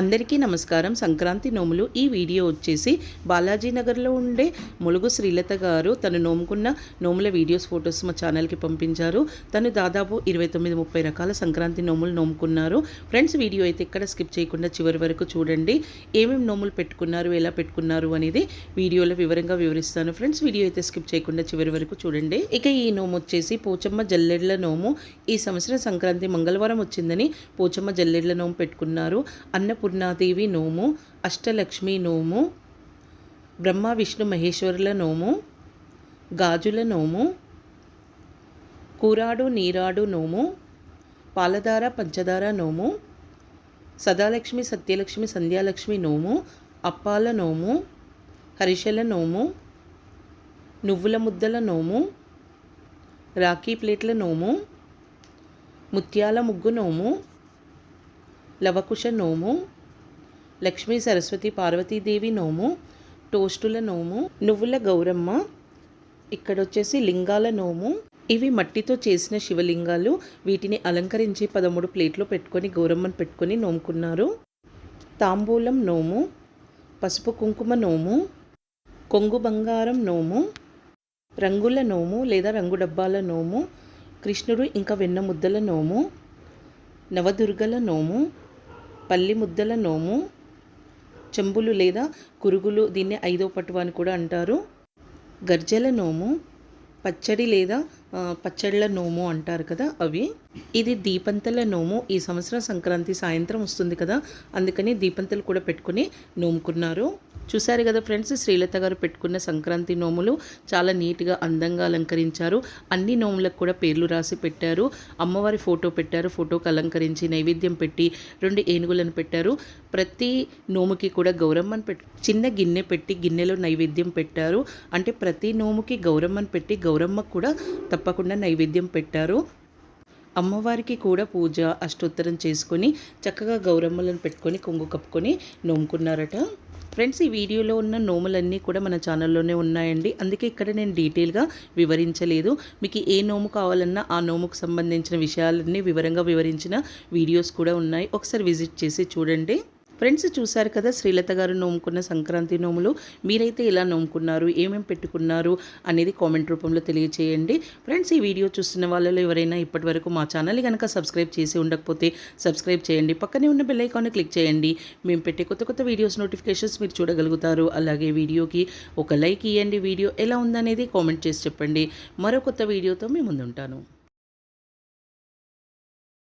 అందరికీ నమస్కారం. సంక్రాంతి నోములు ఈ వీడియో వచ్చేసి బాలాజీ నగర్లో ఉండే ములుగు శ్రీలత గారు తను నోముకున్న నోముల వీడియోస్ ఫొటోస్ మా ఛానల్కి పంపించారు. తను దాదాపు ఇరవై తొమ్మిది ముప్పై రకాల సంక్రాంతి నోములు నోముకున్నారు. ఫ్రెండ్స్ వీడియో అయితే ఇక్కడ స్కిప్ చేయకుండా చివరి వరకు చూడండి. ఏమేమి నోములు పెట్టుకున్నారు ఎలా పెట్టుకున్నారు అనేది వీడియోలో వివరంగా వివరిస్తాను. ఫ్రెండ్స్ వీడియో అయితే స్కిప్ చేయకుండా చివరి వరకు చూడండి. ఇక ఈ నోము వచ్చేసి పోచమ్మ జల్లెడ్ల నోము. ఈ సంవత్సరం సంక్రాంతి మంగళవారం వచ్చిందని పోచమ్మ జల్లెడ్ల నోము పెట్టుకున్నారు. అన్నపూర్ణాదేవి నోము అష్టలక్ష్మి నోము బ్రహ్మ విష్ణు మహేశ్వరుల నోము గాజుల నోము కూరాడు నీరాడు నోము పాలధార పంచదార నోము సదాలక్ష్మి సత్యలక్ష్మి సంధ్యాలక్ష్మి నోము అప్పాల నోము హరిషల నోము నువ్వుల ముద్దల నోము రాఖీ ప్లేట్ల నోము ముత్యాల ముగ్గు నోము లవకుశ నోము లక్ష్మీ సరస్వతి పార్వతీదేవి నోము టోస్టుల నోము నువ్వుల గౌరమ్మ ఇక్కడ వచ్చేసి లింగాల నోము. ఇవి మట్టితో చేసిన శివలింగాలు. వీటిని అలంకరించి పదమూడు ప్లేట్లో పెట్టుకొని గౌరమ్మను పెట్టుకొని నోముకున్నారు. తాంబూలం నోము పసుపు కుంకుమ నోము కొంగు బంగారం నోము రంగుల నోము లేదా రంగు డబ్బాల నోము కృష్ణుడు ఇంకా వెన్న ముద్దల నోము నవదుర్గల నోము పల్లి ముద్దల నోము చెంబులు లేదా కురుగులు దీన్ని ఐదో పటువ అని కూడా అంటారు. గర్జల నోము పచ్చడి లేదా పచ్చళ్ళ నోము అంటారు కదా అవి. ఇది దీపంతల నోము. ఈ సంవత్సరం సంక్రాంతి సాయంత్రం వస్తుంది కదా అందుకని దీపంతలు కూడా పెట్టుకుని నోముకున్నారు. చూశారు కదా ఫ్రెండ్స్ శ్రీలత గారు పెట్టుకున్న సంక్రాంతి నోములు చాలా నీట్గా అందంగా అలంకరించారు. అన్ని నోములకు కూడా పేర్లు రాసి పెట్టారు. అమ్మవారి ఫోటో పెట్టారు ఫోటోకి అలంకరించి నైవేద్యం పెట్టి రెండు ఏనుగులను పెట్టారు. ప్రతి నోముకి కూడా గౌరమ్మని పెట్టి చిన్న గిన్నె పెట్టి గిన్నెలో నైవేద్యం పెట్టారు. అంటే ప్రతి నోముకి గౌరమ్మను పెట్టి గౌరమ్మకు కూడా తప్పకుండా నైవేద్యం పెట్టారు. అమ్మవారికి కూడా పూజ అష్టోత్తరం చేసుకొని చక్కగా గౌరమ్మలను పెట్టుకొని కొంగు కప్పుకొని నోముకున్నారట. ఫ్రెండ్స్ ఈ వీడియోలో ఉన్న నోములన్నీ కూడా మన ఛానల్లోనే ఉన్నాయండి. అందుకే ఇక్కడ నేను డీటెయిల్గా వివరించలేదు. మీకు ఏ నోము కావాలన్నా ఆ నోముకు సంబంధించిన విషయాలన్నీ వివరంగా వివరించిన వీడియోస్ కూడా ఉన్నాయి. ఒకసారి విజిట్ చేసి చూడండి. ఫ్రెండ్స్ చూశారు కదా శ్రీలత గారు నోముకున్న సంక్రాంతి నోములు. మీరైతే ఎలా నోముకున్నారు? ఏమేమి పెట్టుకున్నారు? అనేది కామెంట్ రూపంలో తెలియచేయండి. ఫ్రెండ్స్ ఈ వీడియో చూస్తున్న వాళ్ళలో ఎవరైనా ఇప్పటివరకు మా ఛానల్ కనుక సబ్స్క్రైబ్ చేసి ఉండకపోతే సబ్స్క్రైబ్ చేయండి. పక్కనే ఉన్న బెల్ ఐకాన్ని క్లిక్ చేయండి. మేము పెట్టే కొత్త కొత్త వీడియోస్ నోటిఫికేషన్స్ మీరు చూడగలుగుతారు. అలాగే వీడియోకి ఒక లైక్ ఇవ్వండి వీడియో ఎలా ఉందనేది కామెంట్ చేసి చెప్పండి. మరో కొత్త వీడియోతో మేము ముందుంటాను.